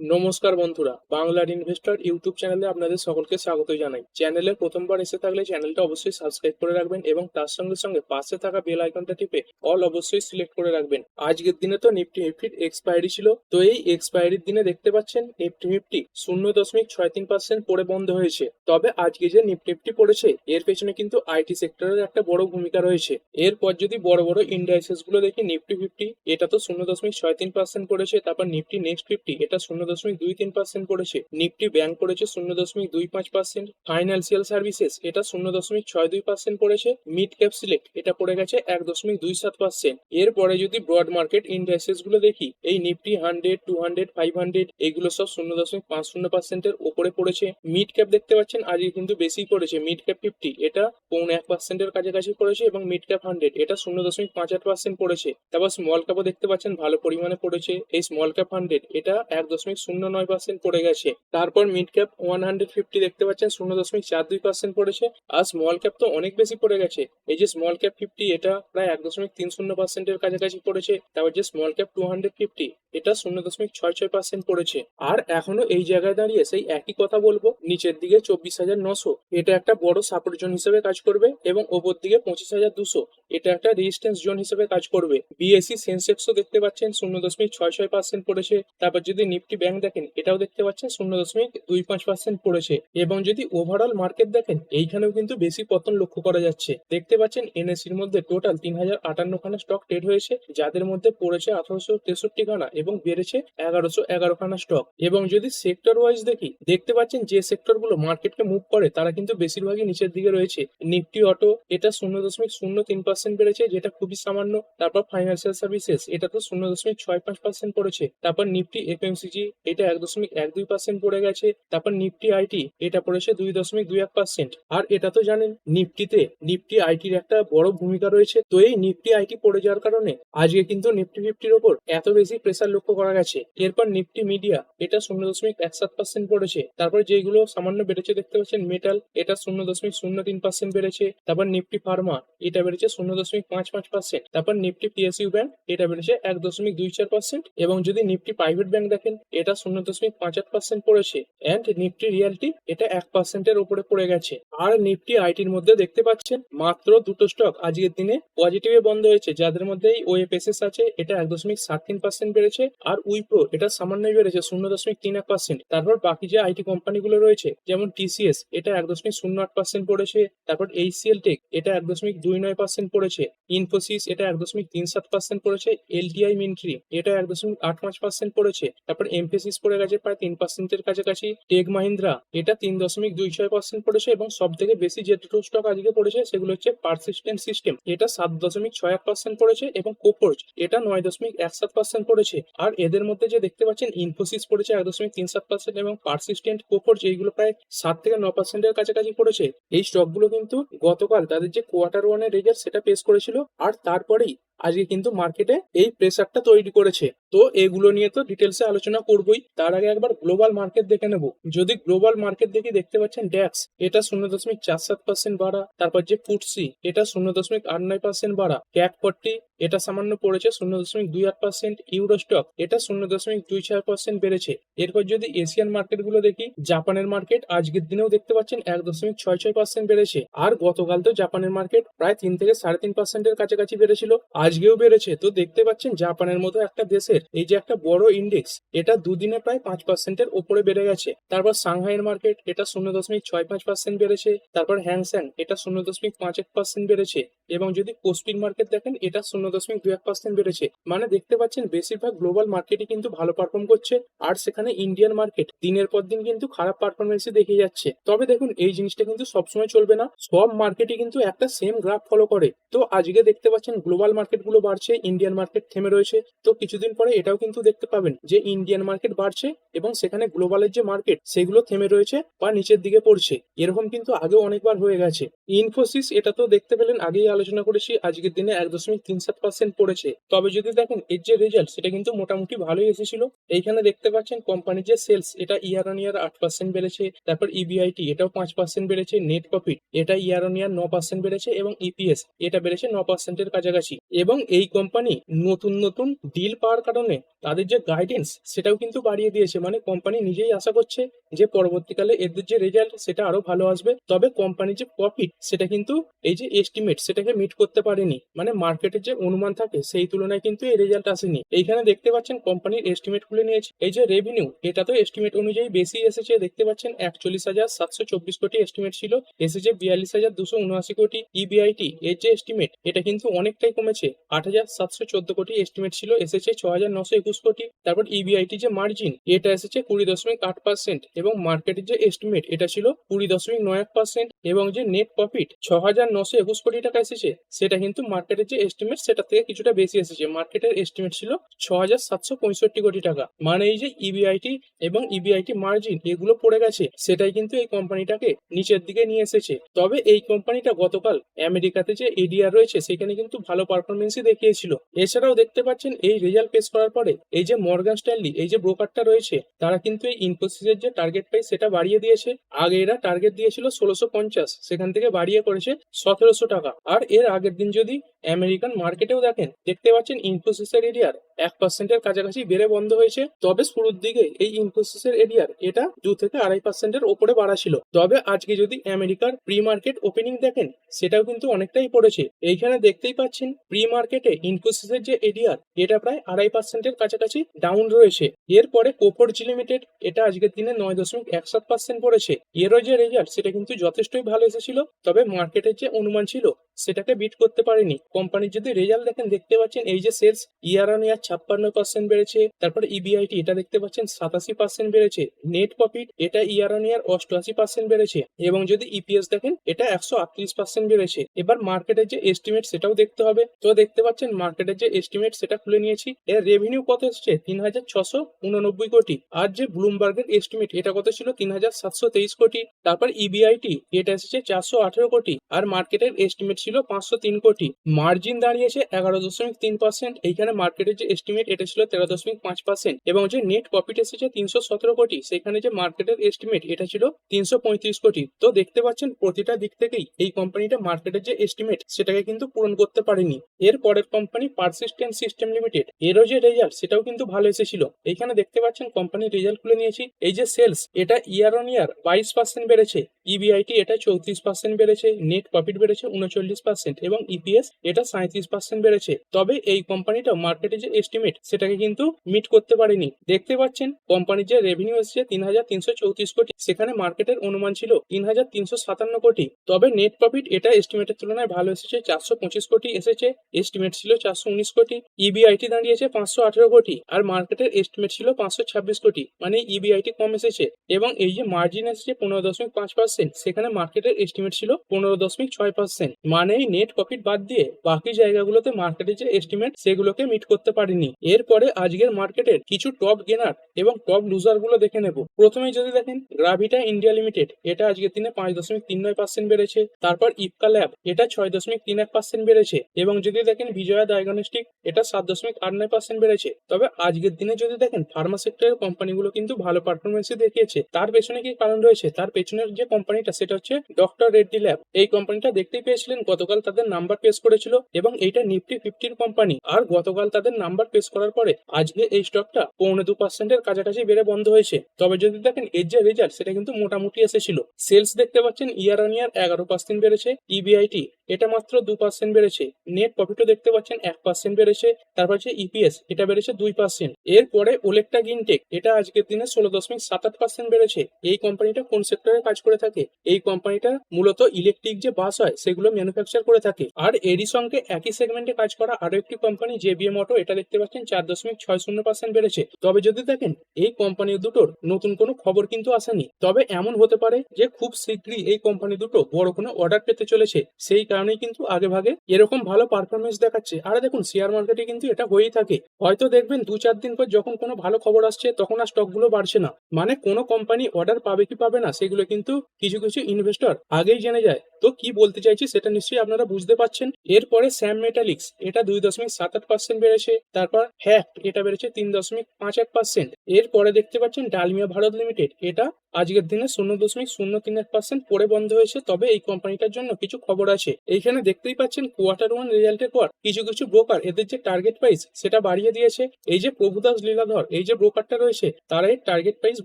নমস্কার বন্ধুরা বাংলার ইনভেস্টর ইউটিউব চ্যানেলে আপনাদের সকলকে স্বাগত জানাই। চ্যানেলে প্রথমবার এসে থাকলে চ্যানেলটা অবশ্যই সাবস্ক্রাইব করে রাখবেন এবং তার সঙ্গে সঙ্গে পাশে থাকা বেল আইকনটা টিপে অল অবশ্যই সিলেক্ট করে রাখবেন। আজকের দিনে তো নিফটি ফিফটির এক্সপায়ারি ছিল, তো এই এক্সপায়ারির দিনে দেখতে পাচ্ছেন নিফটি ফিফটি শূন্য দশমিক ছয় তিন পার্সেন্ট পড়ে বন্ধ হয়েছে। তবে আজকে যে নিফটি ফিফটি পড়েছে, এর পেছনে কিন্তু আইটি সেক্টরের একটা বড় ভূমিকা রয়েছে। এরপর যদি বড় বড় ইন্ডাইসেসগুলো দেখি নিফটি ফিফটি এটা তো শূন্য দশমিক ছয় তিন পার্সেন্ট পড়েছে, তারপর নিফটি নেক্সট ফিফটি এটা শূন্য দশমিক দুই তিন পার্সেন্ট পড়েছে নিফটি ব্যাংক পড়েছে শূন্য দশমিক দুই পাঁচ পার্সেন্ট ফাইন্যান্সিয়াল সার্ভিসেস এটা শূন্য দশমিক ছয় দুই পার্সেন্ট পড়েছে মিড ক্যাপ সিলেক্ট এটা পড়ে গেছে এক দশমিক দুই সাত পার্সেন্ট এরপরে যদি ব্রড মার্কেট ইন্ডাইসেসগুলো দেখি, এই Nifty hundred two hundred five hundred এগুলো সব শূন্য দশমিক পাঁচ শূন্য পার্সেন্টের ওপরে পড়েছে। মিড ক্যাপ দেখতে পাচ্ছেন, আজকে কিন্তু বেশি পড়েছে। মিড ক্যাপ ফিফটি এটা পৌনে এক পার্সেন্টের কাছাকাছি পড়েছে এবং মিড ক্যাপ হান্ড্রেড এটা শূন্য দশমিক পাঁচ আট পার্সেন্ট পড়েছে। তারপর স্মল ক্যাপও দেখতে পাচ্ছেন, ভালো পরিমাণে পড়েছে। এই স্মল ক্যাপ হান্ড্রেড এটা এক দশমিক শূন্য নয় পার্সেন্ট পড়ে গেছে। তারপর mid cap one hundred fifty দেখতে পাচ্ছেন, শূন্য দশমিক চার দুই পার্সেন্ট পড়েছে। আর স্মল ক্যাপ তো অনেক বেশি পড়ে গেছে। এই যে স্মল ক্যাপ ফিফটি এটা প্রায় এক দশমিক তিন শূন্য পার্সেন্টের কাছাকাছি পড়েছে। তারপর যে small cap two hundred fifty এটা শূন্য দশমিক ছয় ছয় পার্সেন্ট পড়েছে। আর এখনও এই জায়গায় দাঁড়িয়ে সেই একই কথা বলব, নিচের দিকে চব্বিশ হাজার নশো, এটা একটা বড় সাপোর্ট জোন হিসেবে কাজ করবে এবং ওপর দিকে পঁচিশ হাজার দুশো, এটা একটা রেজিস্ট্যান্স জোন হিসেবে কাজ করবে। বিএসসি সেন্সেক্সও দেখতে পাচ্ছেন, শূন্য দশমিক ছয় ছয় পার্সেন্ট পড়েছে। তারপর যদি নিফটি ব্যাংক দেখেন, এটাও দেখতে পাচ্ছেন, শূন্য দশমিক দুই পাঁচ পার্সেন্ট পড়েছে। এবং যদি ওভারঅল মার্কেট দেখেন, এইখানেও কিন্তু বেশি পতন লক্ষ্য করা যাচ্ছে। দেখতে পাচ্ছেন এনএসির মধ্যে টোটাল তিন হাজার আটান্ন খানা স্টক ট্রেড হয়েছে, যাদের মধ্যে পড়েছে আঠারোশো তেষট্টি খানা এবং বেড়েছে এগারোশো এগারো খানা স্টক এবং যদি সেক্টর ওয়াইজ দেখি, দেখতে পাচ্ছেন যে সেক্টরগুলো মার্কেটকে মুভ করে, তারা কিন্তু বেশিরভাগই নিচের দিকে রয়েছে। নিফটি অটো এটা শূন্য দশমিক শূন্য তিন পার্সেন্ট বেড়েছে, যেটা খুবই সামান্য। তারপর ফাইন্যান্সিয়াল সার্ভিসেস এটা তো শূন্য দশমিক ছয় পাঁচ পার্সেন্ট পড়েছে। তারপর নিফটি এফএমসিজি এটা এক দশমিক এক দুই পার্সেন্ট পড়ে গেছে। তারপর নিফটি আইটি এটা পড়েছে দুই দশমিক দুই এক পার্সেন্ট আর এটা তো জানেন নিফটিতে নিফটি আইটির একটা বড় ভূমিকা রয়েছে। তো এই নিফটি আইটি পড়ে যাওয়ার কারণে, আজকে কিন্তু নিফটি ফিফটির ওপর এত বেশি প্রেসার লক্ষ্য করা গেছে। এরপর নিফটি মিডিয়া এটা শূন্য দশমিক এক সাত পার্সেন্ট পড়েছে। তারপর যেগুলো সামান্য বেড়েছে দেখতে পাচ্ছেন মেটাল, এটা শূন্য দশমিক শূন্য তিন পার্সেন্ট বেড়েছে। তারপর নিফটি ফার্মা, এটা বেড়েছে শূন্য দশমিক পাঁচ পাঁচ পার্সেন্ট তারপর নিফটি পিএসইউ ব্যাংক, এটা বেড়েছে এক দশমিক দুই চার পার্সেন্ট এবং যদি নিফটি প্রাইভেট ব্যাংক দেখেন, এটা শূন্য দশমিক পাঁচ আট পার্সেন্ট পড়েছে। অ্যান্ড নিফটি রিয়ালিটি, এটা এক পার্সেন্টের উপরে পড়ে গেছে। আর নিফটি আইটির মধ্যে দেখতে পাচ্ছেন, মাত্র দুটো স্টক আজকের দিনে পজিটিভে বন্ধ হয়েছে। যাদের মধ্যে ওএফএসএস আছে, এটা এক দশমিক সাত তিন পার্সেন্ট বেড়েছে। আর উইপ্রো, এটা সামান্যই বেড়েছে শূন্য দশমিক তিন এক পার্সেন্ট তারপর বাকি যে আইটি কোম্পানিগুলো রয়েছে, যেমন টিসিএস, এটা এক দশমিক শূন্য আট পার্সেন্ট পড়েছে। তারপর এইচসিএল টেক, এটা এক দশমিক দুই নয় পার্সেন্ট পড়েছে। ইনফোসিস, এটা এক দশমিক তিন সাত পার্সেন্ট পড়েছে। এলটিআই মিন্ট্রি, এটা এক দশমিক আট পাঁচ পার্সেন্ট পড়েছে। তারপর এমফেসিস পড়ে গেছে প্রায় তিন পার্সেন্টের কাছাকাছি। টেক মাহিন্দ্রা, এটা তিন দশমিক দুই ছয় পার্সেন্ট পড়েছে এবং সব থেকে বেশি যে দুটো স্টক আজকে পড়েছে, সেগুলো হচ্ছে পারসিস্টেন্ট সিস্টেম এটা সাত দশমিক ছয় এক পার্সেন্ট পড়েছে এবং কোফোর্জ এটা নয় দশমিক এক সাত পার্সেন্ট পড়েছে। আর এদের মধ্যে যে দেখতে পাচ্ছেন ইনফোসিস পড়েছে এক দশমিক তিন সাত পার্সেন্ট এবং পার্সিস্টেন্ট কোফোর এইগুলো প্রায় সাত থেকে ন পার্সেন্টের কাছাকাছি পড়েছে, এই স্টকগুলো কিন্তু গতকাল তাদের যে কোয়ার্টার ওয়ানের রেজাল্ট সেটা পেশ করেছিল, আর তারপরেই আজকে কিন্তু মার্কেটে এই প্রেসারটা তৈরি করেছে। তো এগুলো নিয়ে তো ডিটেলসে আলোচনা করবই। তার আগে একবার গ্লোবাল মার্কেট দেখে নেব। যদি গ্লোবাল মার্কেট দেখি দেখতে পাচ্ছেন ড্যাক্স এটা শূন্য দশমিক চার সাত পার্সেন্ট বাড়া। তারপর যে ফুটসি এটা শূন্য দশমিক আট নয় পার্সেন্ট বাড়া। ক্যাক ফর্টি এটা সামান্য পড়েছে শূন্য দশমিক দুই আট পার্সেন্ট ইউরো স্টক এটা শূন্য দশমিক দুই ছয় পার্সেন্ট বেড়েছে। এরপর যদি এশিয়ান মার্কেটগুলো দেখি জাপানের মার্কেট আজকের দিনেও দেখতে পাচ্ছেন এক দশমিক ছয় ছয় পার্সেন্ট বেড়েছে। আর গতকাল তো জাপানের মার্কেট প্রায় তিন থেকে সাড়ে তিন পার্সেন্টের কাছাকাছি বেড়েছিল। আজকেও বেড়েছে। তো দেখতে পাচ্ছেন জাপানের মতো একটা দেশের এই যে একটা বড় ইন্ডেক্স এটা দুদিনে প্রায় পাঁচ পার্সেন্টের ওপরে বেড়ে গেছে। তারপর সাংহাইয়ের মার্কেট এটা শূন্য দশমিক ছয় পাঁচ পার্সেন্ট বেড়েছে। তারপর হ্যাংস্যাং এটা শূন্য দশমিক পাঁচ এক পার্সেন্ট বেড়েছে। এবং যদি কোস্পিন মার্কেট দেখেন, এটা শূন্য দশমিক দুই এক পার্সেন্ট বেড়েছে। মানে দেখতে পাচ্ছেন বেশিরভাগ গ্লোবাল মার্কেটই কিন্তু ভালো পারফর্ম করছে। আর সেখানে ইন্ডিয়ান মার্কেট দিনের পর দিন কিন্তু খারাপ পারফরমেন্সই দেখে যাচ্ছে। তবে দেখুন, এই জিনিসটা কিন্তু সবসময় চলবে না। সব মার্কেটই কিন্তু একটা সেম গ্রাফ ফলো করে। তো আজকে দেখতে পাচ্ছেন গ্লোবাল মার্কেট গুলো বাড়ছে ইন্ডিয়ান মার্কেট থেমে রয়েছে। তো কিছুদিন পরে এটাও কিন্তু দেখতে পাবেন যে ইন্ডিয়ান মার্কেট বাড়ছে এবং সেখানে গ্লোবালের যে মার্কেট সেগুলো থেমে রয়েছে বা নিচের দিকে পড়ছে। এরকম কিন্তু আগেও অনেকবার হয়ে গেছে। ইনফোসিস এটা তো দেখতে পেলেন, আগেই আলোচনা করেছি, আজকের দিনে এক দশমিক তিন সাত পার্সেন্ট পড়েছে। তবে যদি দেখেন, এর যে রেজাল্ট সেটা কিন্তু মোটামুটি ভালোই এসেছিল। এইখানে দেখতে পাচ্ছেন কোম্পানির যে সেলস এটা ইয়ার অন ইয়ার আট পার্সেন্ট বেড়েছে। তারপর ইবিআইটি এটাও পাঁচ পার্সেন্ট বেড়েছে। নেট প্রফিট এটা ইয়ার অন ইয়ার ন পার্সেন্ট বেড়েছে এবং ইপিএস এটা বেড়েছে ন পার্সেন্টের কাছাকাছি। এবং এই কোম্পানি নতুন নতুন ডিল পাওয়ার কারণে তাদের যে গাইডেন্স সেটাও কিন্তু বাড়িয়ে দিয়েছে। মানে কোম্পানি নিজেই আশা করছে যে পরবর্তীকালে এদের যে রেজাল্ট সেটা আরও ভালো আসবে। তবে কোম্পানির যে প্রফিট সেটা কিন্তু এই যে এস্টিমেট সেটাকে মিট করতে পারেনি। মানে মার্কেটের যে অনুমান থাকে সেই তুলনায় কিন্তু এই রেজাল্ট আসেনি। এইখানে দেখতে পাচ্ছেন কোম্পানির এস্টিমেট খুলে নিয়েছে। এই যে রেভিনিউ এটা তো এস্টিমেট অনুযায়ী বেশি এসেছে। দেখতে পাচ্ছেন একচল্লিশ হাজার সাতশো চব্বিশ কোটি এস্টিমেট ছিল। এসেছে বিয়াল্লিশ হাজার দুশো উনআশি কোটি E ইবিআইটি এর যে এস্টিমেট এটা কিন্তু অনেকটাই কমেছে। আট হাজার সাতশো চোদ্দ কোটি এস্টিমেট ছিল, এসেছে ছ হাজার নশো একুশ কোটি। তারপর E ইবিআইটি যে মার্জিন এটা এসেছে কুড়ি দশমিক আট পার্সেন্ট এবং মার্কেটের যে এস্টিমেট এটা ছিল কুড়ি দশমিক নয় এক পার্সেন্ট এবং যে নেট প্রফিট ছ হাজার নশো একুশ কোটি টাকা এসেছে, সেটা কিন্তু মার্কেটের যে এস্টিমেট সেটা থেকে কিছুটা বেশি এসেছে। মার্কেটের এস্টিমেট ছিল ছ হাজার সাতশো পঁয়ষট্টি কোটি টাকা। মানে এই যে E ইবিআইটি এবং E ইবিআইটি মার্জিন এগুলো পড়ে গেছে, সেটাই কিন্তু এই কোম্পানিটাকে নিচের দিকে নিয়ে এসেছে। তবে এই কোম্পানিটা গতকাল আমেরিকাতে যে এডিআর রয়েছে, সেখানে কিন্তু ভালো পারফরমেন্সই দেখিয়েছিল। এছাড়াও দেখতে পাচ্ছেন এই রেজাল্ট পেশ করার পরে এই যে মর্গান স্ট্যানলি এই যে ব্রোকারটা রয়েছে, তারা কিন্তু এই ইনফোসিসের যে টার্গেট প্রাইস সেটা বাড়িয়ে দিয়েছে। আগে এরা টার্গেট দিয়েছিল ষোলোশো পঞ্চাশ, সেখান থেকে বাড়িয়ে করেছে সতেরোশো টাকা। আর এর আগের দিন যদি আমেরিকান মার্কেটেও দেখেন, দেখতে পাচ্ছেন ইনফোসিসের এরিয়ার এক পার্সেন্টের কাছাকাছি বেড়ে বন্ধ হয়েছে। তবে শুরুর দিকে এই ইনফোসিসের এরিয়ার এটা দু থেকে আড়াই পার্সেন্টের ওপরে বাড়া ছিল। তবে আজকে যদি আমেরিকার প্রি মার্কেট ওপেনিং দেখেন, সেটাও কিন্তু অনেকটাই পড়েছে। এইখানে দেখতেই পাচ্ছেন প্রি মার্কেটে ইনফোসিসের যে এরিয়ার এটা প্রায় আড়াই পার্সেন্টের কাছাকাছি ডাউন রয়েছে। এরপরে কোপরজি লিমিটেড এটা আজকের দিনে নয় দশমিক এক সাত পার্সেন্ট পড়েছে। এরও যে রেজাল্ট সেটা কিন্তু যথেষ্টই ভালো এসেছিল। তবে মার্কেটের যে অনুমান ছিল, সেটাকে বিট করতে পারেনি। কোম্পানির যদি রেজাল্ট দেখেন, দেখতে পাচ্ছেন এই যে সেলস ইয়ার অন ইয়ার ছাপ্পান্ন পার্সেন্ট বেড়েছে, তারপর E ইবিআইটি এটা দেখতে পাচ্ছেন সাতাশি পার্সেন্ট বেড়েছে নেট প্রফিট এটা ইয়ার অন ইয়ার অষ্টআশি পার্সেন্ট বেড়েছে, এবং যদি ইপিএস দেখেন, এটা একশো আটত্রিশ পার্সেন্ট বেড়েছে। এবার মার্কেটের যে এস্টিমেট সেটাও দেখতে হবে। তো দেখতে পাচ্ছেন মার্কেটের যে এস্টিমেট সেটা খুলে নিয়েছি। এর রেভিনিউ কত এসছে? তিন হাজার ছশো উননব্বই কোটি। আর যে ব্লুমবার্গের এস্টিমেট এটা কত ছিল? তিন হাজার সাতশো তেইশ কোটি। তারপর E ইবিআইটি এটা এসেছে চারশো আঠেরো কোটি। আর মার্কেটের এস্টিমেট ছিল পাঁচশো তিন কোটি। মার্জিন দাঁড়িয়েছে এগারো দশমিক তিন পার্সেন্ট এইখানে মার্কেটের যে এস্টিমেট এটা ছিল তেরো দশমিক পাঁচ পার্সেন্ট এবং যে নেট প্রফিট এসেছে তিনশো সতেরো কোটি, সেখানে যে মার্কেটের এস্টিমেট এটা ছিল তিনশো পঁয়ত্রিশ কোটি। তো দেখতে পাচ্ছেন প্রতিটা দিক থেকেই এই কোম্পানিটা মার্কেটের যে এস্টিমেট সেটাকে কিন্তু পূরণ করতে পারেনি। এর পরের কোম্পানি পারসিস্টেন্ট সিস্টেম লিমিটেড এরও যে রেজাল্ট সেটাও কিন্তু ভালো এসেছিল। এইখানে দেখতে পাচ্ছেন কোম্পানির রেজাল্ট খুলে নিয়েছি। এই যে সেলস এটা ইয়ার অন ইয়ার বাইশ পার্সেন্ট বেড়েছে। ইবিআইটি এটা চৌত্রিশ পার্সেন্ট বেড়েছে নেট প্রফিট বেড়েছে উনচল্লিশ পার্সেন্ট এবং ইপিএস এটা সাঁত্রিশ পার্সেন্ট বেড়েছে। তবে এই কোম্পানিটা মার্কেটে যে এস্টিমেট সেটাকে কিন্তু মিট করতে পারেনি। দেখতে পাচ্ছেন, কোম্পানির যে রেভিনিউ এসেছে তিন হাজার তিনশো চৌত্রিশ কোটি, সেখানে মার্কেটের অনুমান ছিল তিন হাজার তিনশো সাতান্ন কোটি। তবে নেট প্রফিট এটা এস্টিমেটের তুলনায় ভালো এসেছে, চারশো পঁচিশ কোটি এসেছে। এস্টিমেট ছিল চারশো উনিশ কোটি ইবিআইটি দাঁড়িয়েছে পাঁচশো আঠেরো কোটি আর মার্কেটের এস্টিমেট ছিল পাঁচশো ছাব্বিশ কোটি মানে ইবিআইটি কম এসেছে। এবং এই যে মার্জিন এসেছে পনেরো দশমিক পাঁচ পার্সেন্ট সেখানে মার্কেটের এস্টিমেট ছিল পনেরো দশমিক ছয় পার্সেন্ট মানে নেট প্রফিট বাদ দিয়ে বাকি জায়গাগুলোতে মার্কেটের যে এস্টিমেট সেগুলোকে মিট করতে পারেনি। এরপরে আজকের মার্কেটের কিছু টপ গেনার এবং টপ লুজারগুলো দেখে নেব। প্রথমে যদি দেখেন গ্রাভিটা ইন্ডিয়া লিমিটেড এটা আজকের দিনে পাঁচ দশমিক তিন নয় পার্সেন্ট বেড়েছে। তারপর ইপকা ল্যাব এটা ছয় দশমিক তিন এক পার্সেন্ট বেড়েছে। এবং যদি দেখেন বিজয়া ডায়াগনস্টিক এটা সাত দশমিক আট নয় পার্সেন্ট বেড়েছে। তবে আজকের দিনে যদি দেখেন ফার্মা সেক্টরের কোম্পানিগুলো কিন্তু ভালো পারফরমেন্সই দেখিয়েছে। তার পেছনে কি কারণ রয়েছে? তার পেছনের যে কোম্পানিটা সেটা হচ্ছে ডক্টর রেড্ডি ল্যাব এই কোম্পানিটা দেখতেই পেয়েছিলেন, গতকাল তাদের নাম্বার পেশ করেছিল এবং এইটা নিফটি ফিফটির কোম্পানি আর গতকাল তাদের নাম্বার পেশ করার পরে আজকে এই স্টকটা পৌনে দু পার্সেন্টের কাছাকাছি বেড়ে বন্ধ হয়েছে। তবে যদি দেখেন, এর যে রেজাল্ট সেটা কিন্তু মোটামুটি এসেছিল। সেলস দেখতে পাচ্ছেন ইয়ার অন ইয়ার এগারো পার্সেন্ট বেড়েছে। E ইবিআইটি এটা মাত্র দু পার্সেন্ট বেড়েছে। নেট প্রফিটও দেখতে পাচ্ছেন, এক পার্সেন্ট বেড়েছে। তারপর হচ্ছে ইপিএস এটা বেড়েছে দুই পার্সেন্ট এরপরে ওলেকটা গিনটেক এটা আজকের দিনে ষোলো দশমিক সাত আট পার্সেন্ট বেড়েছে। এই কোম্পানিটা কোন সেক্টরে কাজ করে থাকে? এই কোম্পানিটা মূলত ইলেকট্রিক যে বাস হয়, সেগুলো ম্যানুফ্যাকচার করে থাকে। আর এরই সঙ্গে একই সেগমেন্টে কাজ করা আরও একটি কোম্পানি জেবিএম অটো এটা দেখতে পাচ্ছেন চার দশমিক ছয় শূন্য পার্সেন্ট বেড়েছে। তবে যদি দেখেন, এই কোম্পানি দুটোর নতুন কোনো খবর কিন্তু আসেনি। তবে এমন হতে পারে যে খুব শীঘ্রই এই কোম্পানি দুটো বড় কোনো অর্ডার পেতে চলেছে। সেই কারণেই কিন্তু আগে ভাগে এরকম ভালো পারফরমেন্স দেখাচ্ছে। আর দেখুন শেয়ার মার্কেটে কিন্তু এটা হয়েই থাকে। হয়তো দেখবেন দু চার দিন পর যখন কোনো ভালো খবর আসছে, তখন আর স্টকগুলো বাড়ছে না। মানে কোনো কোম্পানি অর্ডার পাবে কি পাবে না, সেগুলো কিন্তু কিছু কিছু ইনভেস্টর আগেই জেনে যায়। তো কি বলতে চাইছি সেটা নিশ্চয়ই আপনারা বুঝতে পারছেন। এরপরে স্যাম মেটালিক্স এটা দুই দশমিক সাত আট পার্সেন্ট বেড়েছে। তারপর হ্যাক এটা বেড়েছে তিন দশমিক পাঁচ এক পার্সেন্ট এরপরে দেখতে পাচ্ছেন ডালমিয়া ভারত লিমিটেড এটা আজকের দিনে শূন্য দশমিক শূন্য তিন এক পার্সেন্ট পরে বন্ধ হয়েছে। তবে এই কোম্পানিটার জন্য কিছু খবর আছে। এইখানে দেখতেই পাচ্ছেন কোয়ার্টার ওয়ান রেজাল্টের পর কিছু কিছু ব্রোকার এদের যে টার্গেট প্রাইস সেটা বাড়িয়ে দিয়েছে। এই যে প্রভুদাস লীলাধর, এই যে ব্রোকারটা রয়েছে তারা এর টার্গেট প্রাইস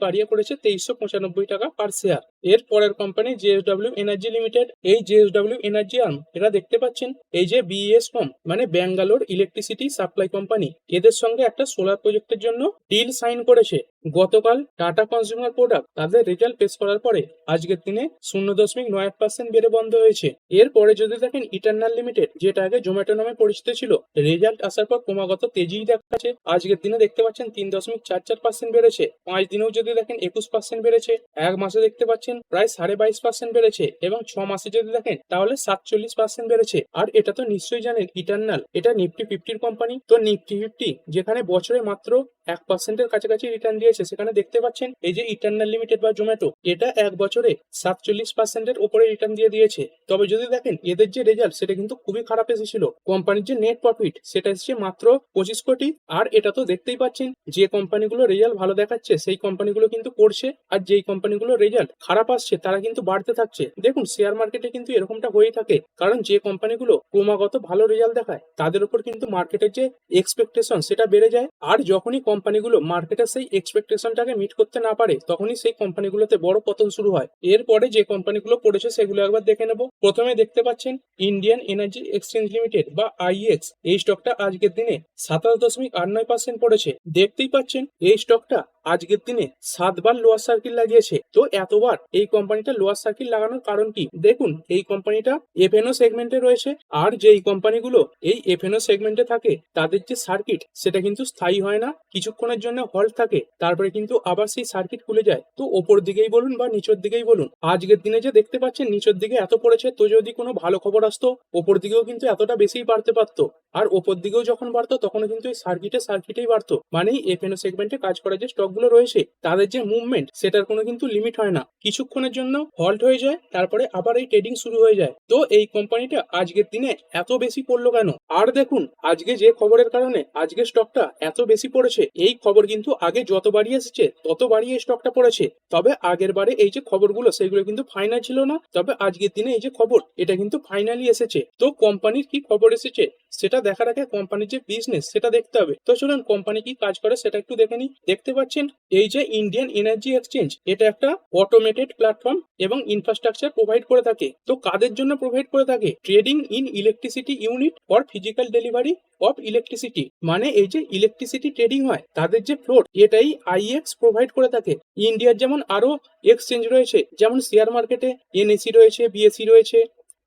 বাড়িয়ে করেছে তেইশশো পঁচানব্বই টাকা পার শেয়ার এর পরের কোম্পানি জেএসডব্লিউ এনার্জি লিমিটেড এই জেএসডব্লিউ এনার্জি আর্ম এরা দেখতে পাচ্ছেন? এই যে বিএস কম মানে ব্যাঙ্গালোর ইলেকট্রিসিটি সাপ্লাই কোম্পানি এদের সঙ্গে একটা সোলার প্রজেক্টের জন্য ডিল সাইন করেছে। গতকাল টাটা কনজিউমার প্রোডাক্ট তাদের রেজাল্ট পেশ করার পরে আজকের দিনে শূন্য দশমিক নয় এক পার্সেন্ট বেড়ে বন্ধ হয়েছে। এরপরে যদি দেখেন ইটার্নাল লিমিটেড যেটা আগে জোম্যাটো নামে পরিচিত ছিল রেজাল্ট আসার পর ক্রমাগত তেজিই দেখাচ্ছে। আজকের দিনে দেখতে পাচ্ছেন তিন দশমিক চার চার পার্সেন্ট বেড়েছে। পাঁচ দিনেও যদি দেখেন একুশ পার্সেন্ট বেড়েছে। এক মাসে দেখতে পাচ্ছেন প্রায় সাড়ে বাইশ পার্সেন্ট বেড়েছে এবং ছ মাসে যদি দেখেন, তাহলে সাতচল্লিশ পার্সেন্ট বেড়েছে। আর এটা তো নিশ্চয়ই জানেন ইটার্নাল এটা নিফটি ফিফটির কোম্পানি তো নিফটি ফিফটি যেখানে বছরে মাত্র এক পার্সেন্টের কাছাকাছি রিটার্ন দিয়েছে। সেখানে দেখতে পাচ্ছেন, এই যে ইটার্নাল লিমিটেড বা জোম্যাটো এটা এক বছরে সাতচল্লিশ পার্সেন্টের উপরে রিটার্ন দিয়ে দিয়েছে। তবে যদি দেখেন, এদের যে রেজাল্ট সেটা কিন্তু খুবই খারাপ এসেছিল। কোম্পানির যে নেট প্রফিট সেটা এসেছে মাত্র পঁচিশ কোটি। আর এটা তো দেখতেই পাচ্ছেন, যে কোম্পানিগুলো রেজাল্ট ভালো দেখাচ্ছে, সেই কোম্পানিগুলো কিন্তু পড়ছে আর যেই কোম্পানিগুলো রেজাল্ট খারাপ আসছে, তারা কিন্তু বাড়তে থাকছে। দেখুন শেয়ার মার্কেটে কিন্তু এরকমটা হয়ে থাকে। কারণ যে কোম্পানিগুলো ক্রমাগত ভালো রেজাল্ট দেখায়, তাদের উপর কিন্তু মার্কেটের যে এক্সপেকটেশন সেটা বেড়ে যায়। আর যখনই কোম্পানিগুলো মার্কেটের সেই এক্সপেকটেশনটাকে মিট করতে না পারে, তখনই সেই কোম্পানিগুলোতে বড় পতন শুরু হয়। এরপরে যে কোম্পানিগুলো পড়েছে সেগুলো একবার দেখে নেব। প্রথমে দেখতে পাচ্ছেন ইন্ডিয়ান এনার্জি এক্সচেঞ্জ লিমিটেড বা আইএক্স এই স্টকটা আজকের দিনে সাতাশ দশমিক আট নয় পার্সেন্ট পড়েছে। দেখতেই পাচ্ছেন এই স্টকটা আজকের দিনে সাতবার লোয়ার সার্কিট লাগিয়েছে। তো এতবার এই কোম্পানিটা লোয়ার সার্কিট লাগানোর কারণ কি? দেখুন, এই কোম্পানিটা এফএনও সেগমেন্টে রয়েছে আর যেই কোম্পানিগুলো এই এফএনও সেগমেন্টে থাকে, তাদের যে সার্কিট সেটা কিন্তু স্থায়ী হয় না। কিছুক্ষণের জন্য হল্ট থাকে, তারপরে কিন্তু আবার সেই সার্কিট খুলে যায়। তো ওপর দিকেই বলুন বা নিচের দিকেই বলুন, আজকের দিনে যে দেখতে পাচ্ছেন নিচের দিকে এত পড়েছে, তো যদি কোনো ভালো খবর আসতো, ওপর দিকেও কিন্তু এতটা বেশিই বাড়তে পারতো। আর ওপর দিকেও যখন বাড়তো, তখনও কিন্তু এই সার্কিটে সার্কিটেই বাড়তো। মানে এফএনও সেগমেন্টে কাজ করা যে স্টকগুলো রয়েছে, তাদের যে মুভমেন্ট সেটার কোনো কিন্তু লিমিট হয় না। কিছুক্ষণের জন্য হল্ট হয়ে যায়, তারপরে আবার এই ট্রেডিং শুরু হয়ে যায়। তো এই কোম্পানিটা আজকের দিনে এত বেশি পড়ল কেন? আর দেখুন, আজকে যে খবরের কারণে আজকে স্টকটা এত বেশি পড়েছে এই খবর কিন্তু আগে যতবারই এসেছে ততবারই এই স্টকটা পড়েছে। তবে আগের বারে এই যে খবরগুলো, সেগুলো কিন্তু ফাইনাল ছিল না। তবে আজকের দিনে এই যে খবর, এটা কিন্তু ফাইনালি এসেছে। তো কোম্পানির কি খবর এসেছে, সেটা দেখার আগে কোম্পানির যে বিজনেস সেটা দেখতে হবে। তো চলুন, কোম্পানি কি কাজ করে, সেটা একটু দেখে নিই। দেখতে পাচ্ছেন, এই যে ইন্ডিয়ান এনার্জি এক্সচেঞ্জ এটা একটা অটোমেটেড প্ল্যাটফর্ম এবং ইনফ্রাস্ট্রাকচার প্রোভাইড করে থাকে। তো কাদের জন্য প্রোভাইড করে থাকে? Trading in electricity unit for physical delivery of electricity মানে এই যে ইলেকট্রিসিটি ট্রেডিং হয়, তাদের যে ফ্লোর এটাই আইএক্স প্রোভাইড করে থাকে। ইন্ডিয়ার যেমন আরও এক্সচেঞ্জ রয়েছে, যেমন শেয়ার মার্কেটে এনএসি রয়েছে বিএসি রয়েছে,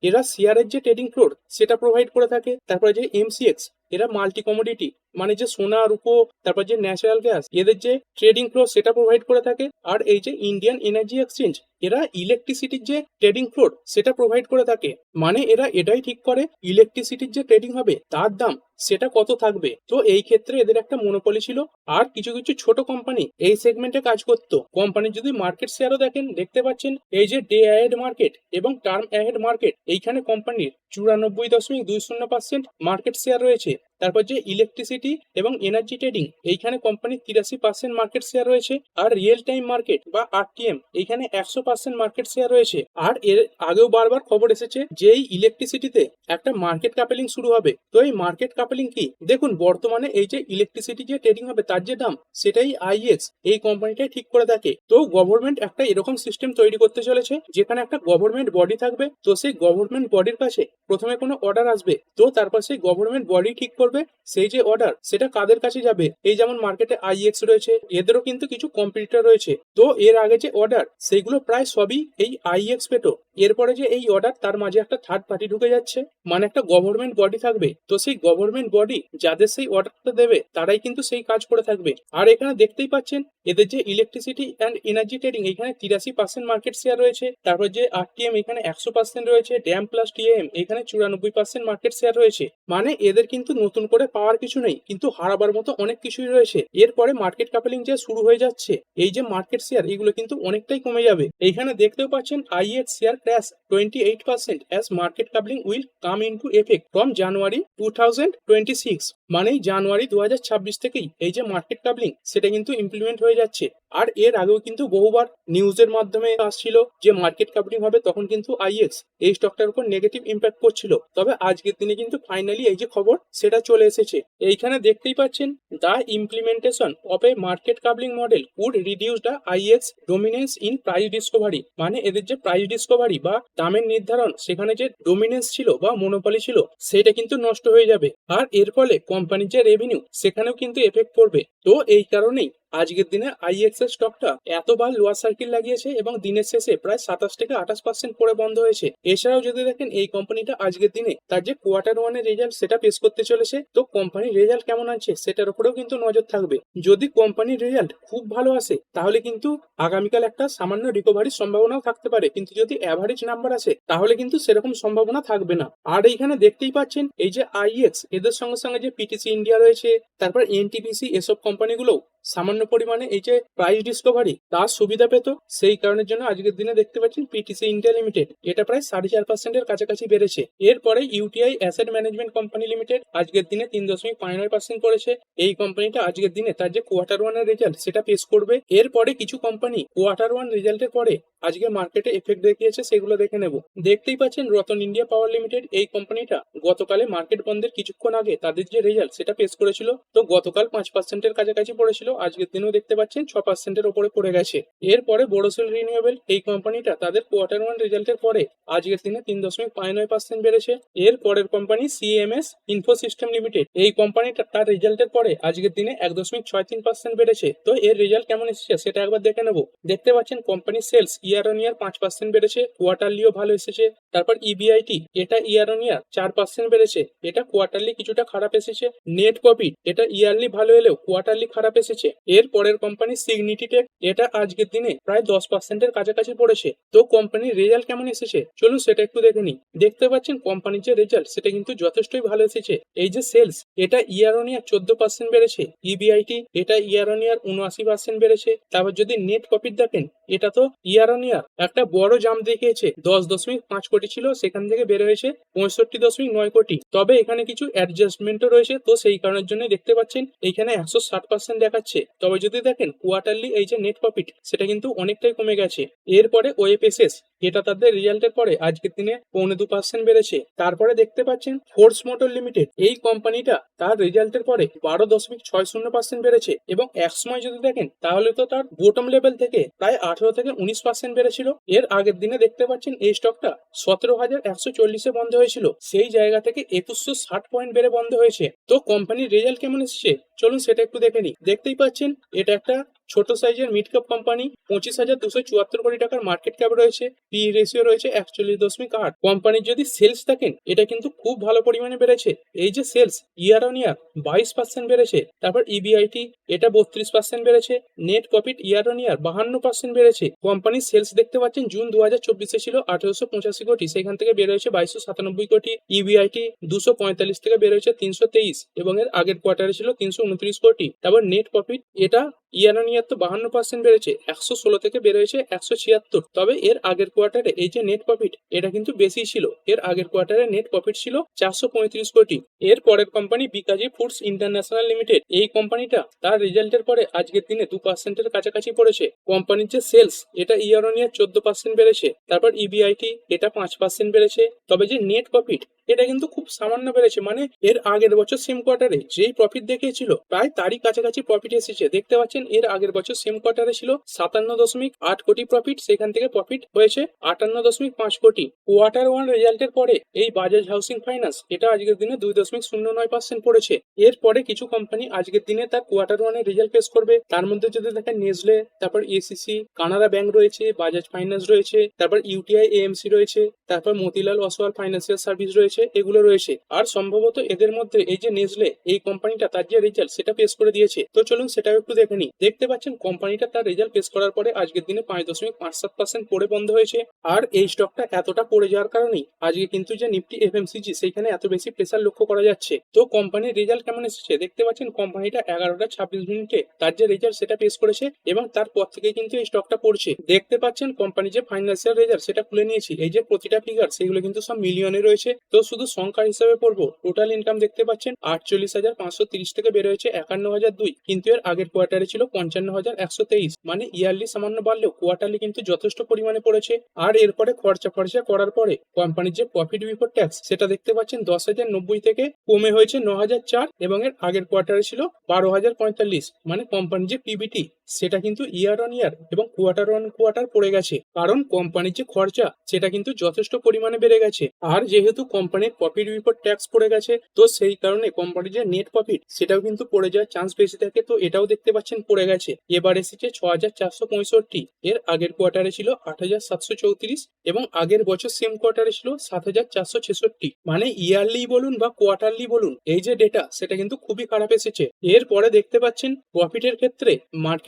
এরা শেয়ারের যে ট্রেডিং ফ্লোর সেটা প্রোভাইড করে থাকে। তারপরে যে এমসিএক্স এরা মাল্টি কমোডিটি মানে যে সোনা, রূপো, তারপর যে ন্যাচারাল গ্যাস এদের যে ট্রেডিং ফ্লোর সেটা প্রোভাইড করে থাকে। আর এই যে ইন্ডিয়ান এনার্জি এক্সচেঞ্জ এরা ইলেকট্রিসিটির যে ট্রেডিং ফ্লোর সেটা প্রোভাইড করে থাকে। মানে এরা এটাই ঠিক করে ইলেকট্রিসিটির যে ট্রেডিং হবে, তার দাম সেটা কত থাকবে। তো এই ক্ষেত্রে এদের একটা মনোপলি ছিল। আর কিছু কিছু ছোট কোম্পানি এই সেগমেন্টে কাজ করতো। কোম্পানির যদি মার্কেট শেয়ারও দেখেন, দেখতে পাচ্ছেন, এই যে ডে অ্যাহেড মার্কেট এবং টার্ম অ্যাহেড মার্কেট এইখানে কোম্পানির চুরানব্বই দশমিক দুই শূন্য পার্সেন্ট মার্কেট শেয়ার রয়েছে। তারপর যে ইলেকট্রিসিটি এবং এনার্জি ট্রেডিং এইখানে কোম্পানির তিরাশি পার্সেন্ট মার্কেট শেয়ার রয়েছে আর রিয়েল টাইম মার্কেট বা আরটিএম এইখানে একশো পার্সেন্ট মার্কেট শেয়ার রয়েছে। আর এর আগেও বারবার খবর এসেছে যে এই ইলেকট্রিসিটিতে একটা মার্কেট কাপেলিং শুরু হবে। তো এই মার্কেট কাপেলিং কি? দেখুন, বর্তমানে এই যে ইলেকট্রিসিটি যে ট্রেডিং হবে, তার যে দাম, সেটাই আইএক্স এই কোম্পানিটাই ঠিক করে থাকে। তো গভর্নমেন্ট একটা এরকম সিস্টেম তৈরি করতে চলেছে, যেখানে একটা গভর্নমেন্ট বডি থাকবে। তো সেই গভর্নমেন্ট বডির কাছে প্রথমে কোনো অর্ডার আসবে। তো তারপর সেই গভর্নমেন্ট বডি ঠিক করবে? সেই যে অর্ডার সেটা কাদের কাছে যাবে? এই যেমন মার্কেটে আইএক্স রয়েছে, এদেরও কিন্তু কিছু কম্পিটিটর রয়েছে। তো এর আগে যে অর্ডার সেগুলো প্রায় সবই এই আইএক্স পেটো এরপরে যে এই অর্ডার তার মাঝে একটা থার্ড পার্টি ঢুকে যাচ্ছে। মানে একটা গভর্নমেন্ট বডি থাকবে। তো সেই গভর্নমেন্ট বডি যাদের সেই অর্ডারটা দেবে, তারাই কিন্তু সেই কাজ করে থাকবে। আর এখানে দেখতেই পাচ্ছেন, এদের যে ইলেকট্রিসিটি অ্যান্ড এনার্জি ট্রেডিং এখানে তিরাশি পার্সেন্ট মার্কেট শেয়ার রয়েছে। তারপর যে আর আরটিএম এখানে একশো পার্সেন্ট রয়েছে। ড্যাম প্লাস টিএম এখানে চুরানব্বই পার্সেন্ট মার্কেট শেয়ার রয়েছে। মানে এদের কিন্তু নতুন করে পাওয়ার কিছু নেই, কিন্তু হারাবার মতো অনেক কিছুই রয়েছে। এরপরে মার্কেট কাপেলিং যে শুরু হয়ে যাচ্ছে, এই যে মার্কেট শেয়ার এগুলো কিন্তু অনেকটাই কমে যাবে। এইখানে দেখতেও পাচ্ছেন IEX share crash twenty eight percent as market coupling will come into effect from January two thousand twenty six মানেই জানুয়ারি দু হাজার ছাব্বিশ থেকেই এই যে মার্কেট কাপলিং সেটা কিন্তু ইমপ্লিমেন্ট হয়ে যাচ্ছে। আর এর আগেও কিন্তু বহুবার নিউজের মাধ্যমে আসছিল যে মার্কেট কাপলিং হবে, তখন কিন্তু আইএক্স এই স্টকটার উপর নেগেটিভ ইম্প্যাক্ট করছিল। তবে আজকের দিনে কিন্তু ফাইনালি এই যে খবর, সেটা চলে এসেছে। এইখানে দেখতেই পাচ্ছেন the implementation of a market coupling model would reduce the IEX dominance in price discovery মানে এদের যে প্রাইস ডিসকভারি বা দামের নির্ধারণ, সেখানে যে ডোমিনেন্স ছিল বা মনোপলি ছিল, সেটা কিন্তু নষ্ট হয়ে যাবে। আর এর ফলে কোম্পানির যে রেভিনিউ সেখানেও কিন্তু এফেক্ট পড়বে। তো এই কারণেই আজকের দিনে আইএক্স এর স্টকটা এতবার লোয়ার সার্কিল লাগিয়েছে এবং দিনের শেষে প্রায় সাতাশ থেকে আঠাশ পার্সেন্ট পরে বন্ধ হয়েছে। এছাড়াও যদি দেখেন এই কোম্পানিটা আজকের দিনে তার যে কোয়ার্টার ওয়ানের রেজাল্ট সেটা পেশ করতে চলেছে, তো কোম্পানির রেজাল্ট কেমন আছে সেটার উপরেও কিন্তু নজর থাকবে। যদি কোম্পানির রেজাল্ট খুব ভালো আসে, তাহলে কিন্তু আগামীকাল একটা সামান্য রিকভারির সম্ভাবনাও থাকতে পারে। কিন্তু যদি অ্যাভারেজ নাম্বার আসে, তাহলে কিন্তু সেরকম সম্ভাবনা থাকবে না। আর এইখানে দেখতেই পাচ্ছেন, এই যে আইএক্স, এদের সঙ্গে সঙ্গে যে পিটিসি ইন্ডিয়া রয়েছে, তারপর এনটিপিসি এসব কোম্পানিগুলোও সামান্য পরিমাণে এই যে প্রাইস ডিসকভারি তার সুবিধা পেত, সেই কারণের জন্য আজকের দিনে দেখতে পাচ্ছেন পিটিসি ইন্ডিয়া লিমিটেড এটা প্রায় সাড়ে চার পার্সেন্টের কাছাকাছি বেড়েছে। এরপরে UTI asset management company limited আজকের দিনে তিন দশমিক পাঁচ নয় পার্সেন্ট পড়েছে এই কোম্পানিটা আজকের দিনে তার যে কোয়ার্টার ওয়ানের রেজাল্ট সেটা পেশ করবে। এরপরে কিছু কোম্পানি কোয়ার্টার ওয়ান রেজাল্টের পরে আজকে মার্কেটে এফেক্ট দেখিয়েছে, সেগুলো দেখে নেব। দেখতেই পাচ্ছেন রতন ইন্ডিয়া পাওয়ার লিমিটেড এই কোম্পানিটা গতকালে মার্কেট বন্ধের কিছুক্ষণ আগে তাদের যে রেজাল্ট সেটা পেশ করেছিল। তো গতকাল পাঁচ পার্সেন্টের কাছাকাছি পড়েছিল, আজকের দিনেও দেখতে পাচ্ছেন ছ পার্সেন্টের ওপরে পড়ে গেছে। এরপরে বোরোসিল রিনিউয়েবল এই কোম্পানিটা তাদের কোয়ার্টার ওয়ান রেজাল্টের পরে আজকের দিনে তিন দশমিক পাঁচ নয় পার্সেন্ট বেড়েছে। এর পরের company CMS info system limited এই কোম্পানিটা তার রেজাল্টের পরে আজকের দিনে এক দশমিক ছয় তিন পার্সেন্ট বেড়েছে। তো এর রেজাল্ট কেমন এসেছে সেটা একবার দেখে নেব। দেখতে পাচ্ছেন কোম্পানির সেলস ইয়ার অন ইয়ার পাঁচ পার্সেন্ট বেড়েছে কোয়ার্টারলিও ভালো এসেছে। তারপর E ইবিআইটি এটা ইয়ার অন ইয়ার চার পার্সেন্ট বেড়েছে, এটা কোয়ার্টারলি কিছুটা খারাপ এসেছে। নেট প্রফিট এটা ইয়ারলি ভালো এলেও কোয়ার্টারলি খারাপ এসেছে। এর পরের কোম্পানি সিগনিটি টেক এটা আজকের দিনে প্রায় দশ পার্সেন্টের কাছাকাছি পড়েছে। তো কোম্পানির রেজাল্ট কেমন এসেছে? চলুন সেটা একটু দেখে নিই। দেখতে পাচ্ছেন কোম্পানির যে রেজাল্ট সেটা কিন্তু যথেষ্টই ভালো এসেছে। এই যে সেলস এটা ইয়ার অন ইয়ার চোদ্দ পার্সেন্ট বেড়েছে। E ইবিআইটি এটা ইয়ার অন ইয়ার উনআশি পার্সেন্ট বেড়েছে। তারপর যদি নেট প্রফিট দেখেন, এটা তো ইয়ার অন ইয়ার একটা বড় জাম দেখিয়েছে। দশ দশমিক পাঁচ কোটি ছিল, সেখান থেকে বের হয়েছে পঁয়ষট্টি দশমিক নয় কোটি। তবে এখানে কিছু অ্যাডজাস্টমেন্টও রয়েছে, তো সেই কারণের জন্য দেখতে পাচ্ছেন, এখানে একশো ষাট পার্সেন্ট দেখাচ্ছে। তবে যদি দেখেন কোয়ার্টারলি এই যে নেট প্রফিট সেটা কিন্তু অনেকটাই কমে গেছে। এরপরে ওয়েপেসেস এটা তাদের রেজাল্টের পরে আজকের দিনে পৌনে দু পার্সেন্ট বেড়েছে। তারপরে দেখতে পাচ্ছেন ফোর্স মোটর লিমিটেড এই কোম্পানিটা তার রেজাল্টের পরে বারো দশমিক ছয় শূন্য পার্সেন্ট বেড়েছে এবং এক সময় যদি দেখেন, তাহলে তো তার বোটম লেভেল থেকে প্রায় আঠারো থেকে উনিশ পার্সেন্ট বেড়েছিল। এর আগের দিনে দেখতে পাচ্ছেন এই স্টকটা সতেরো হাজার একশো চল্লিশে বন্ধ হয়েছিল। সেই জায়গা থেকে একুশশো ষাট পয়েন্ট বেড়ে বন্ধ হয়েছে। তো কোম্পানির রেজাল্ট কেমন এসেছে? চলুন সেটা একটু দেখে নিই। দেখতেই পাচ্ছেন এটা একটা ছোট সাইজের মিড ক্যাপ কোম্পানি পঁচিশ হাজার দুশো চুয়াত্তর কোটি টাকার মার্কেট ক্যাপ রয়েছে। পি রেশিও রয়েছে একচল্লিশ দশমিক আট। কোম্পানির যদি সেলস থাকেন, এটা কিন্তু খুব ভালো পরিমাণে বেড়েছে। এই যে সেলস ইয়ার অন ইয়ার বাইশ পার্সেন্ট বেড়েছে, তারপর E ইবিআইটি এটা বত্রিশ পার্সেন্ট বেড়েছে net profit year on year বাহান্ন পার্সেন্ট বেড়েছে। কোম্পানির সেলস দেখতে পাচ্ছেন, জুন দু হাজার চব্বিশে ছিল আঠেরোশো পঁচাশি কোটি, সেখান থেকে বের হয়েছে বাইশশো সাতানব্বই কোটি। E ইবিআইটি দুশো পঁয়তাল্লিশ থেকে বের হয়েছে তিনশো তেইশ এবং এর আগের কোয়ার্টারে ছিল তিনশো উনত্রিশ কোটি। তারপর নেট প্রফিট এটা ইয়ার অন তো বাহান্ন পার্সেন্ট বেড়েছে, একশো ষোলো থেকে হয়েছে একশো ছিয়াত্তর। তবে এর আগের কোয়ার্টারে এই যে নেট প্রফিট এটা কিন্তু বেশি ছিল। এর আগের কোয়ার্টারে নেট প্রফিট ছিল চারশো পঁয়ত্রিশ কোটি। এর পরের company Bikaji foods international limited. এই কোম্পানিটা তার রেজাল্টের পরে আজকের দিনে দু পার্সেন্টের কাছাকাছি পড়েছে। কোম্পানির যে সেলস এটা ইয়ার অন ইয়ার চোদ্দ পার্সেন্ট বেড়েছে। তারপর E ইবিআইটি এটা পাঁচ পার্সেন্ট বেড়েছে। তবে যে নেট প্রফিট এটা কিন্তু খুব সামান্য বেড়েছে। মানে এর আগের বছর সেম কোয়ার্টারে যেই প্রফিট দেখিয়েছিল, প্রায় তারই কাছাকাছি প্রফিট এসেছে। দেখতে পাচ্ছেন, এর আগের বছর সেম কোয়ার্টারে ছিল সাতান্ন দশমিক আট কোটি প্রফিট সেখান থেকে প্রফিট হয়েছে আটান্ন দশমিক পাঁচ কোটি। কোয়ার্টার ওয়ান রেজাল্টের পরে এই বাজাজ হাউসিং ফাইন্যান্স এটা আজকের দিনে দুই দশমিক শূন্য নয় পার্সেন্ট পড়েছে। এরপরে কিছু কোম্পানি আজকের দিনে তার কোয়ার্টার ওয়ান ওয়ানের রেজাল্ট পেশ করবে। তার মধ্যে যদি দেখেন নেসলে তারপর এসিসি কানাডা ব্যাংক রয়েছে বাজাজ ফাইন্যান্স রয়েছে, তারপর ইউটিআই এএমসি রয়েছে, তারপর মতিলাল অসওয়াল ফাইন্যান্সিয়াল সার্ভিস রয়েছে এগুলো রয়েছে। আর সম্ভবত এদের মধ্যে এই যে নেসলে, এই কোম্পানিটা তার যে রেজাল্ট সেটা পেশ করে দিয়েছে। তো চলুন সেটাও একটু দেখে নিই। দেখতে পাচ্ছেন, কোম্পানিটা তার রেজাল্ট পেশ করার পরে আজকের দিনে পাঁচ দশমিক পাঁচ সাত পার্সেন্ট পড়ে বন্ধ হয়েছে। আর এই স্টকটা এতটা পড়ে যাওয়ার কারণেই আজকে কিন্তু যে নিফটি এফএমসিজি সেইখানে এত বেশি প্রেসার লক্ষ্য করা যাচ্ছে। তো কোম্পানির রেজাল্ট কেমন এসেছে? দেখতে পাচ্ছেন কোম্পানিটা এগারোটা ছাব্বিশ মিনিটে তার যে রেজাল্ট সেটা পেশ করেছে এবং তারপর থেকে কিন্তু এই স্টকটা পড়ছে। দেখতে পাচ্ছেন কোম্পানি যে ফাইন্যান্সিয়াল রেজাল্ট সেটা খুলে নিয়েছি। এই যে প্রতিটা ফিগার সেগুলো কিন্তু সব মিলিয়নে রয়েছে। তো শুধু সংখ্যার হিসাবে পড়ব। টোটাল ইনকাম দেখতে পাচ্ছেন, আটচল্লিশ হাজার পাঁচশো তিরিশ থেকে বের হয়েছে একান্ন হাজার দুই। কিন্তু এর আগের কোয়ার্টারে ছিল পঞ্চান্ন হাজার একশো তেইশ। মানে ইয়ারলি সামান্য বাড়লেও কোয়ার্টারলি কিন্তু যথেষ্ট পরিমাণে পড়েছে। আর এরপরে খরচা খরচা করার পরে কোম্পানির যে প্রফিট বিফোর ট্যাক্স সেটা দেখতে পাচ্ছেন দশ হাজার নব্বই থেকে কমে হয়েছে ন হাজার চার এবং এর আগের কোয়ার্টারে ছিল বারো হাজার পঁয়তাল্লিশ। মানে কোম্পানির যে পিবিটি সেটা কিন্তু ইয়ার অন ইয়ার এবং কোয়ার্টার অন কোয়ার্টার পড়ে গেছে। কারণ কোম্পানির যে খরচা, সেটা কিন্তু যথেষ্ট পরিমাণে বেড়ে গেছে। আর যেহেতু কোম্পানির প্রফিট বিফোর ট্যাক্স পড়ে গেছে, তো সেই কারণে কোম্পানির যে নেট প্রফিট সেটাও কিন্তু পড়ে যাওয়ার চান্স বেশি থাকে। তো এটাও দেখতে পাচ্ছেন, পড়ে গেছে। এবার এসেছে ছ হাজার চারশো পঁয়ষট্টি। এর আগের কোয়ার্টারে ছিল আট হাজার সাতশো চৌত্রিশ এবং আগের বছর সেম কোয়ার্টারে ছিল সাত হাজার চারশো ছেষট্টি। মানে ইয়ারলি বলুন বা কোয়ার্টারলি বলুন, এই যে ডেটা সেটা কিন্তু খুবই খারাপ এসেছে। এরপরে দেখতে পাচ্ছেন প্রফিটের ক্ষেত্রে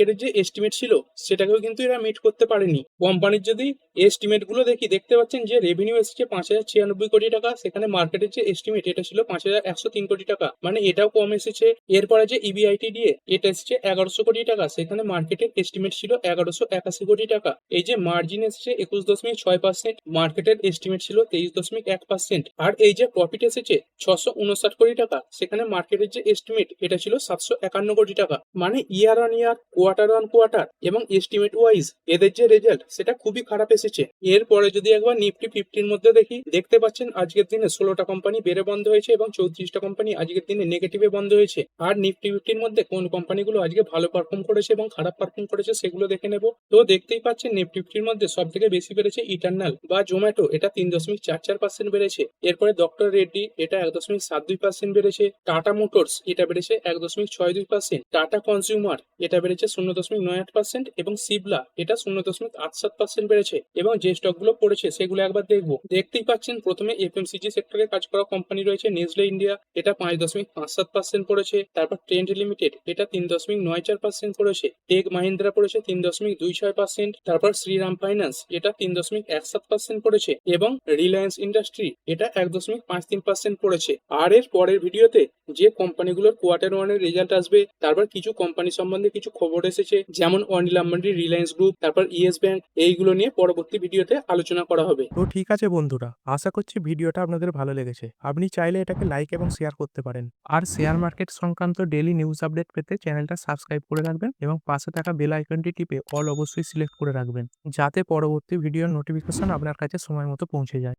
মার্কেটের যে এস্টিমেট ছিল, সেটাকেও কিন্তু এরা মিট করতে পারেনি। কোম্পানির যদি এস্টিমেটগুলো দেখি, দেখতে পাচ্ছেন যে রেভিনিউ এসেছে পাঁচ হাজার ছিয়ানব্বই কোটি টাকা, সেখানে মার্কেটের যে এস্টিমেট এটা ছিল পাঁচ হাজার একশো তিন কোটি টাকা। মানে এটাও কম এসেছে। এরপরে যে E ইবিআইটি দিয়ে, এটা এসেছে এগারোশো কোটি টাকা। সেখানে মার্কেটের এস্টিমেট ছিল এগারোশো একাশি কোটি টাকা। এই যে মার্জিন এসেছে একুশ দশমিক ছয় পার্সেন্ট মার্কেটের এস্টিমেট ছিল তেইশ দশমিক এক পার্সেন্ট আর এই যে প্রফিট এসেছে ছশো উনষাট কোটি টাকা, সেখানে মার্কেটের যে এস্টিমেট এটা ছিল সাতশো একান্ন কোটি টাকা। মানে year on year quarter on quarter এবং এস্টিমেট ওয়াইজ এদের যে রেজাল্ট সেটা খুবই খারাপ এসেছে। এরপরে যদি একবার নিফটি ফিফটির মধ্যে দেখি, দেখতে পাচ্ছেন আজকের দিনে ষোলোটা কোম্পানি বেড়ে বন্ধ হয়েছে এবং চৌত্রিশটা কোম্পানি আজকের দিনে নেগেটিভে বন্ধ হয়েছে। আর নিফটি ফিফটির মধ্যে কোন কোম্পানিগুলো আজকে ভালো পারফর্ম করেছে এবং খারাপ পারফর্ম করেছে সেগুলো দেখে নেব। তো দেখতেই পাচ্ছেন নিফটি ফিফটির মধ্যে সব থেকে বেশি বেড়েছে ইটার্নাল বা জোম্যাটো এটা তিন দশমিক চার চার পার্সেন্ট বেড়েছে। এরপরে ডক্টর রেড্ডি এটা এক দশমিক সাত দুই পার্সেন্ট বেড়েছে। টাটা মোটরস এটা বেড়েছে এক দশমিক ছয় দুই পার্সেন্ট টাটা কনজিউমার এটা বেড়েছে শূন্য দশমিক নয় আট পার্সেন্ট এবং সিবলা, এটা শূন্য দশমিক আট সাত পার্সেন্ট বেড়েছে এবং যে স্টকগুলো পড়েছে সেগুলো একবার দেখব। দেখতেই পাচ্ছেন, প্রথমে এফএমসিজি সেক্টরে কাজ করা কোম্পানি রয়েছে নেসলে ইন্ডিয়া, এটা পাঁচ দশমিক পাঁচ সাত পার্সেন্ট পড়েছে, তারপর ট্রেন্ড লিমিটেড, এটা তিন দশমিক নয় চার পার্সেন্ট পড়েছে, টেক মাহিন্দ্রা পড়েছে তিন দশমিক দুই ছয় পার্সেন্ট তারপর শ্রীরাম ফাইন্যান্স, এটা তিন দশমিক এক সাত পার্সেন্ট পড়েছে, এবং রিলায়েন্স ইন্ডাস্ট্রি, এটা এক দশমিক পাঁচ তিন পার্সেন্ট পড়েছে। আর এর পরের ভিডিওতে যে কোম্পানিগুলোর কোয়ার্টার ওয়ানের রেজাল্ট আসবে, তারপর কিছু কোম্পানি সম্বন্ধে কিছু খবর এসেছে, যেমন অনিল আম্বানি রিলায়েন্স গ্রুপ, তারপর ইয়েস ব্যাংক, এইগুলো নিয়ে পরবর্তী ভিডিওতে আলোচনা করা হবে। তো ঠিক আছে বন্ধুরা, আশা করছি ভিডিওটা আপনাদের ভালো লেগেছে। আপনি চাইলে এটাকে লাইক এবং শেয়ার করতে পারেন। আর শেয়ার মার্কেট সংক্রান্ত ডেলি নিউজ আপডেট পেতে চ্যানেলটা সাবস্ক্রাইব করে রাখবেন এবং পাশে থাকা বেল আইকনটি টিপে অল অবশ্যই সিলেক্ট করে রাখবেন, যাতে পরবর্তী ভিডিওর নোটিফিকেশন আপনার কাছে সময় মতো পৌঁছে যায়।